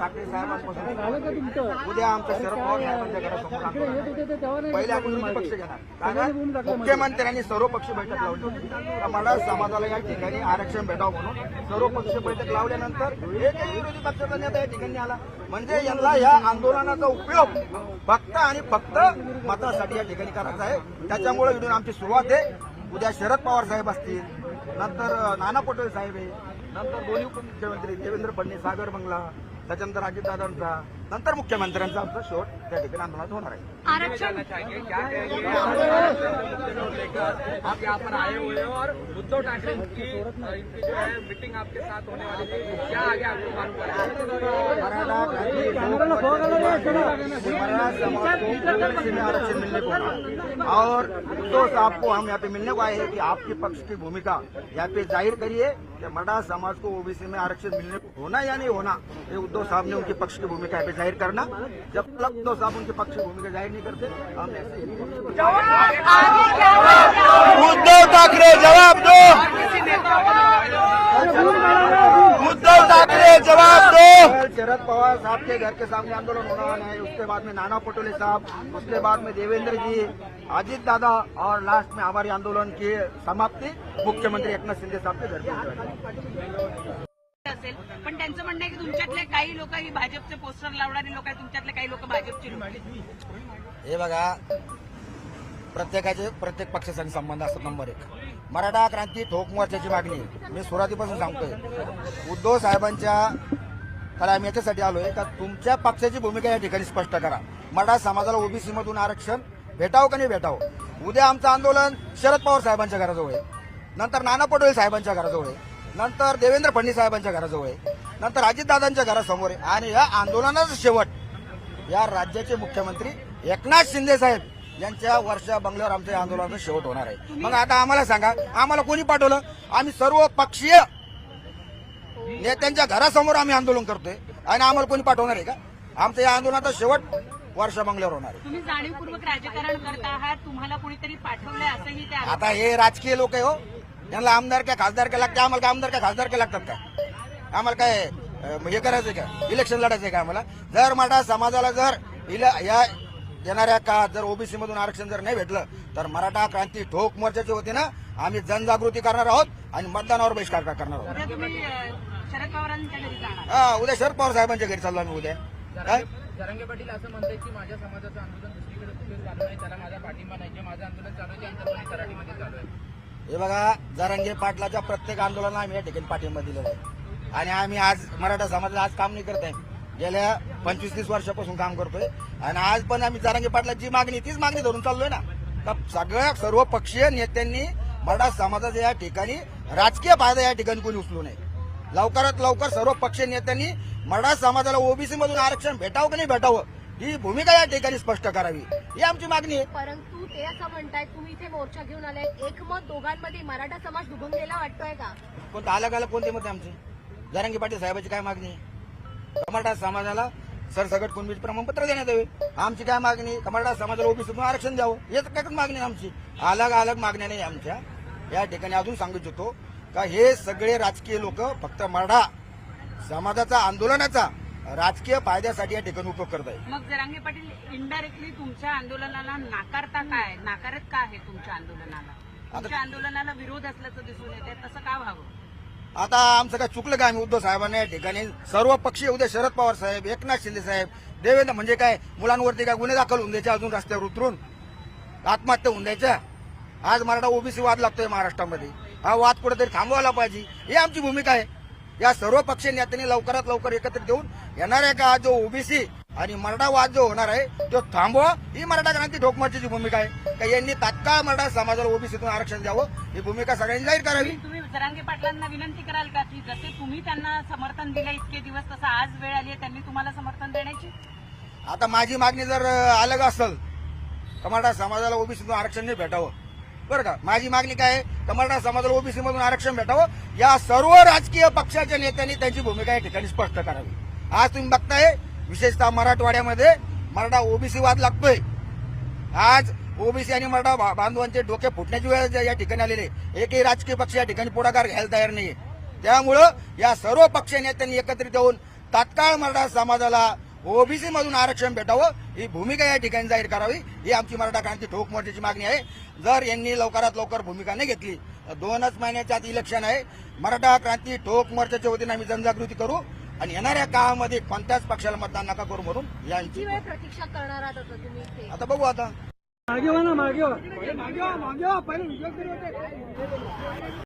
ठाकरे साहेबांपासून. झालं का तुमचं? उद्या आमच्या शरद पवार साहेबांच्या घरासमोर इकडे आंदोलन येत होते ते तेव्हा नाही पहिले आपण विरोधी पक्ष घेणार. कारण मुख्यमंत्र्यांनी सर्व बैठक लावली होती. मला समाजाला या ठिकाणी आरक्षण भेटावं म्हणून सर्व पक्ष बैठक लावल्यानंतर एकही विरोधी पक्षाचा नेता या ठिकाणी आला. म्हणजे यांना या आंदोलनाचा उपयोग फक्त आणि फक्त मतासाठी या ठिकाणी करायचा आहे. त्याच्यामुळे इथून आमची सुरुवात आहे. उद्या शरद पवार साहेब असतील नंतर नाना पटोले साहेब आहे नंतर दोन्ही उपमुख्यमंत्री देवेंद्र फडणवीस सागर बंगला त्याच्यानंतर अजितदादांचा नंतर मुख्यमंत्र्यांचा आमचा शेवट त्या ठिकाणी आंदोलनात होणार आहे. आरक्षण. को आप यहाँ पर आए हुए हो और उद्धव ठाकरे की इनकी जो है मीटिंग आपके साथ होने वाली थी क्या आगे आपको मालूम पड़ा? को आरक्षण मिलने को। और तो आपको हम यहाँ पे मिलने को आए हैं कि आपके पक्ष की भूमिका यहाँ पे ज़ाहिर करिए कि मराठा समाज को ओबीसी में आरक्षण मिलने को होना या नहीं होना ये उद्धव साहब ने उनके पक्ष की भूमिका यहाँ पे ज़ाहिर करना। जब तक तो साहब उनके पक्ष की भूमिका ज़ाहिर नहीं करते हम ऐसे उद्धव ठाकरे जवाब दो। उद्धव ठाकरे जवाब दो। शरद पवार साहब के घर के सामने आंदोलन होने वाला है उसके बाद में नाना पटोले साहब उसके बाद में देवेंद्र जी अजीत दादा और लास्ट में हमारे आंदोलन की समाप्ति। मुख्यमंत्री एकनाथ शिंदे साहब के घर पे होगी। असेल पण त्यांचं म्हणणं आहे की तुमच्यातले काही लोक ही भाजपचे पोस्टर लावणारी लोक आहेत तुमच्यातले काही लोक भाजपचे लोक. आहेत. हे बघा प्रत्येकाचे प्रत्येक पक्षासाठी संबंध असतात नंबर एक. मराठा क्रांती ठोक मोर्चाची मागणी. मी सुरुवातीपासून सांगतोय. उद्धव साहेबांच्या त्याला आम्ही याच्यासाठी आलोय का तुमच्या पक्षाची भूमिका या ठिकाणी स्पष्ट करा. मराठा समाजाला ओबीसी मधून आरक्षण भेटावं का नाही भेटावं? उद्या आमचं आंदोलन शरद पवार साहेबांच्या घराजवळ आहे. नंतर नाना पटोले साहेबांच्या घराजवळ आहे. नंतर देवेंद्र फडणवीस साहेबांच्या घराजवळ आहे. नंतर अजितदादांच्या घरासमोर आहे. आणि या आंदोलनाचा शेवट या राज्याचे मुख्यमंत्री एकनाथ शिंदे साहेब यांच्या वर्षा बंगल्यावर आमच्या आंदोलनाचा शेवट होणार आहे. मग आता आम्हाला सांगा आम्हाला कोणी पाठवलं? आम्ही सर्व पक्षीय नेत्यांच्या घरासमोर आम्ही आंदोलन करतोय. आणि आम्हाला कोणी पाठवणार आहे का? आमच्या या आंदोलनाचा शेवट वर्षा बंगल्यावर होणार आहे. तुम्ही जाणीवपूर्वक राजकारण करता आहात तुम्हाला कोणीतरी पाठवलंय असंही आता हे राजकीय लोक आहे हो. यांना आमदार काय खासदार काय लागते आम्हाला काय आमदार काय खासदार काय? लागतात का आम्हाला काय हे करायचंय का? इलेक्शन लढायचंय का आम्हाला? जर मराठा समाजाला जर इला- या येणाऱ्या काळात जर ओबीसी मधून आरक्षण जर नाही भेटलं तर मराठा क्रांती ठोक मोर्चाचे होते ना आम्ही जनजागृती करणार आहोत आणि मतदानावर बहिष्कार करणार आहोत. हा उद्या शरद पवार साहेबांच्या घरी चाललो आम्ही उद्या. काय जरंगे पाटील असं म्हणताय की माझ्या समाजाचं आंदोलन दुसरीकडे कुठे चालू नाही त्याला माझा पाठिंबा नाही. जे माझं आंदोलन चालू आहे ते आंदोलन कराडीमध्ये चालू आहे. हे बघा जरांगे पाटलाच्या प्रत्येक आंदोलनाला आम्ही या ठिकाणी पाठिंबा दिलेला आहे. आणि आम्ही आज मराठा समाजाला आज काम नाही करत आहे. गेल्या पंचवीस तीस वर्षापासून काम करतोय. आणि आज पण आम्ही जरांगे पाटलाची मागणी तीच मागणी धरून चाललोय ना. का सगळ्या सर्व पक्षीय नेत्यांनी मराठा समाजाचा या ठिकाणी राजकीय फायदा या ठिकाणी कोणी उचलू नये. लवकरात लवकर सर्व पक्षीय नेत्यांनी मराठा समाजाला ओबीसी मधून आरक्षण भेटावं की नाही भेटावं ही भूमिका या ठिकाणी स्पष्ट करावी. ही आमची मागणी आहे. परंतु ते असं म्हणतायत तुम्ही इथे मोर्चा घेऊन आलाय. एकमत दोघांमध्ये मराठा समाज दुभंगलेला वाटतोय का? कोणतं अलग अलग कोणते मत आमचे? जरांगी पाटील साहेबाची काय मागणी? आहे मराठा समाजाला सरसकट कुणबीज प्रमाणपत्र देण्यात यावे. आमची काय मागणी? मराठा समाजाला ओबीसीतून आरक्षण द्यावं. हेच काय मागणी आमची. अलग अलग मागण्या नाही आमच्या. या ठिकाणी अजून सांगू इच्छितो का हे सगळे राजकीय लोक फक्त मराठा समाजाचा आंदोलनाचा राजकीय फायद्यासाठी या ठिकाणी उपयोग करत आहे मग जरांगे पाटील इनडायरेक्टली तुमच्या आंदोलनाला नाकारता काय? नाकारत का आहे तुमच्या आंदोलनाला? तुमच्या आंदोलनाला विरोध असल्याचं दिसून येते तसं का व्हावं? आता आमचं काय चुकलं का आम्ही उद्धव साहेबांना या ठिकाणी? सर्व पक्षीय उद्या शरद पवार साहेब एकनाथ शिंदे साहेब देवेंद्र म्हणजे काय? मुलांवरती काय गुन्हे दाखल होऊन द्यायचे अजून रस्त्यावर उतरून? आत्महत्या होऊन द्यायच्या? आज मराठा ओबीसी वाद लागतोय महाराष्ट्रामध्ये. हा वाद कुठेतरी थांबवायला पाहिजे. ही आमची भूमिका आहे. या सर्व पक्षीय नेत्यांनी लवकरात लवकर एकत्रित देऊन आहे का? जो ओबीसी आणि मराठा वाद जो होणार आहे तो थांबवा. ही मराठा क्रांती ठोकमारची भूमिका आहे का यांनी तात्काळ मराठा समाजाला ओबीसीतून आरक्षण द्यावं? ही भूमिका सगळ्यांनी जाहीर करावी. जरांगे पाटलांना विनंती कराल का की जसे तुम्ही त्यांना समर्थन दिलं इतके दिवस तसं आज वेळ आली आहे त्यांनी तुम्हाला समर्थन देण्याची? आता माझी मागणी जर अलग असेल तर मराठा समाजाला ओबीसीतून आरक्षण नाही भेटावं. बरं का? माझी मागणी काय आहे? तर मराठा समाजाला ओबीसी मधून आरक्षण भेटावं. या सर्व राजकीय पक्षाच्या नेत्यांनी त्यांची भूमिका या ठिकाणी स्पष्ट करावी. आज तुम्ही बघताय विशेषतः मराठवाड्यामध्ये मराठा ओबीसी वाद लागतोय. आज ओबीसी आणि मराठा बांधवांचे डोके फुटण्याची वेळ या ठिकाणी आलेले एकही राजकीय पक्ष या ठिकाणी पुढाकार घ्यायला तयार नाहीये. त्यामुळं या सर्व पक्ष नेत्यांनी एकत्रित येऊन तात्काळ मराठा समाजाला ओबीसी मधून आरक्षण भेटावं ही भूमिका या ठिकाणी जाहीर करावी ही आमची मराठा क्रांती ठोक मोर्चाची मागणी आहे. जर यांनी लवकरात लवकर भूमिका नाही घेतली तर दोनच महिन्याच्या आत इलेक्शन आहे. मराठा क्रांती ठोक मोर्चाच्या वतीने आम्ही जनजागृती करू आणि येणाऱ्या काळामध्ये कोणत्याच पक्षाला मतदान नका करू म्हणून यांची आता बघू आता. मागे वा ना मागे वा मागे वा मागे वा पहिले